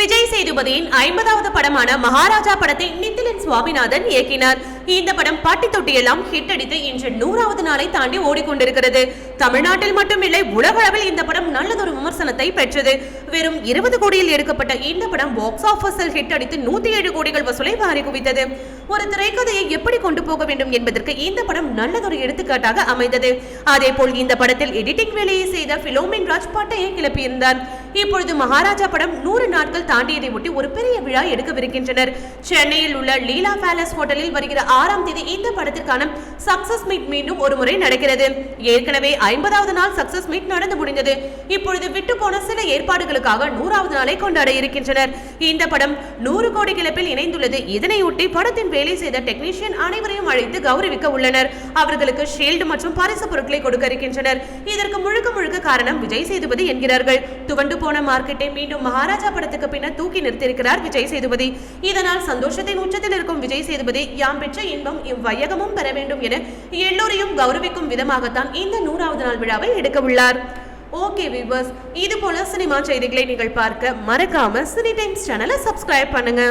விஜய் சேதுபதியின் ஐம்பதாவது படமான மகாராஜா படத்தை நித்திலன் சுவாமிநாதன் இயக்கினார். இந்த படம் பாட்டி தொட்டியெல்லாம் ஹிட் அடித்து இன்று நூறாவது நாளை தாண்டி ஓடிக்கொண்டிருக்கிறது. தமிழ்நாட்டில் மட்டுமில்லை உலகளவில் இந்த படம் நல்லதொரு விமர்சனத்தை பெற்றது. வெறும் இருபது கோடியில் எடுக்கப்பட்ட இந்த படம் பாக்ஸ் ஆபீஸில் ஹிட் அடித்து நூத்தி ஏழு கோடிகள் வசூலை வாரி குவித்தது. ஒரு திரைக்கதையை எப்படி கொண்டு போக வேண்டும் என்பதற்கு இந்த படம் நல்லதொரு எடுத்துக்காட்டாக அமைந்தது. அதேபோல் இந்த படத்தில் எடிட்டிங் வேலையை செய்த பிலோமின் ராஜ் பாட்டையை கிளப்பியிருந்தார். இப்பொழுது மகாராஜா படம் நூறு நாட்கள் தாண்டியதை ஒட்டி ஒரு பெரிய விழா எடுக்கவிருக்கின்றனர். சென்னையில் உள்ள லீலா பேலஸ் ஹோட்டலில் வருகிற ஆறாம் தேதி இந்த படத்திற்கான சக்சஸ் மீட் மீண்டும் ஒரு முறை நடக்கிறது. ஏற்கனவே ஐம்பதாவது நாள் சக்சஸ் மீட் நடந்து முடிந்தது. இப்பொழுது விட்டு போன சில ஏற்பாடுகளுக்காக நூறாவது நாளை கொண்டாட இருக்கின்றனர். இந்த படம் நூறு கோடி கிளப்பில் இணைந்துள்ளது. இதனையொட்டி படத்தின் வேலை செய்த டெக்னீஷியன் அனைவரையும் அழைத்து கௌரவிக்க உள்ளனர். அவர்களுக்கு ஷீல்டு மற்றும் பரிசு பொருட்களை கொடுக்க இருக்கின்றனர். இதற்கு முழுக்க முழுக்க காரணம் விஜய் சேதுபதி என்கிறார்கள். துவண்டு போன மார்க்கெட்டை மீண்டும் மகாராஜா படத்துக்கு பின்னர் தூக்கி நிறுத்தியிருக்கிறார் விஜய் சேதுபதி. இதனால் சந்தோஷத்தின் உச்சத்தில் இருக்கும் விஜய் சேதுபதி யாம் பெற்ற இன்பம் இவ்வையகமும் பெற வேண்டும் என எல்லோரையும் கௌரவிக்கும் விதமாகத்தான் இந்த நூறாவது நாள் விழாவை எடுக்க உள்ளார். ஓகே விவர்ஸ் இது போல சினிமா செய்திகளை நீங்கள் பார்க்க மறக்காம சினி டைம்ஸ் சேனலை சப்ஸ்கிரைப் பண்ணுங்க.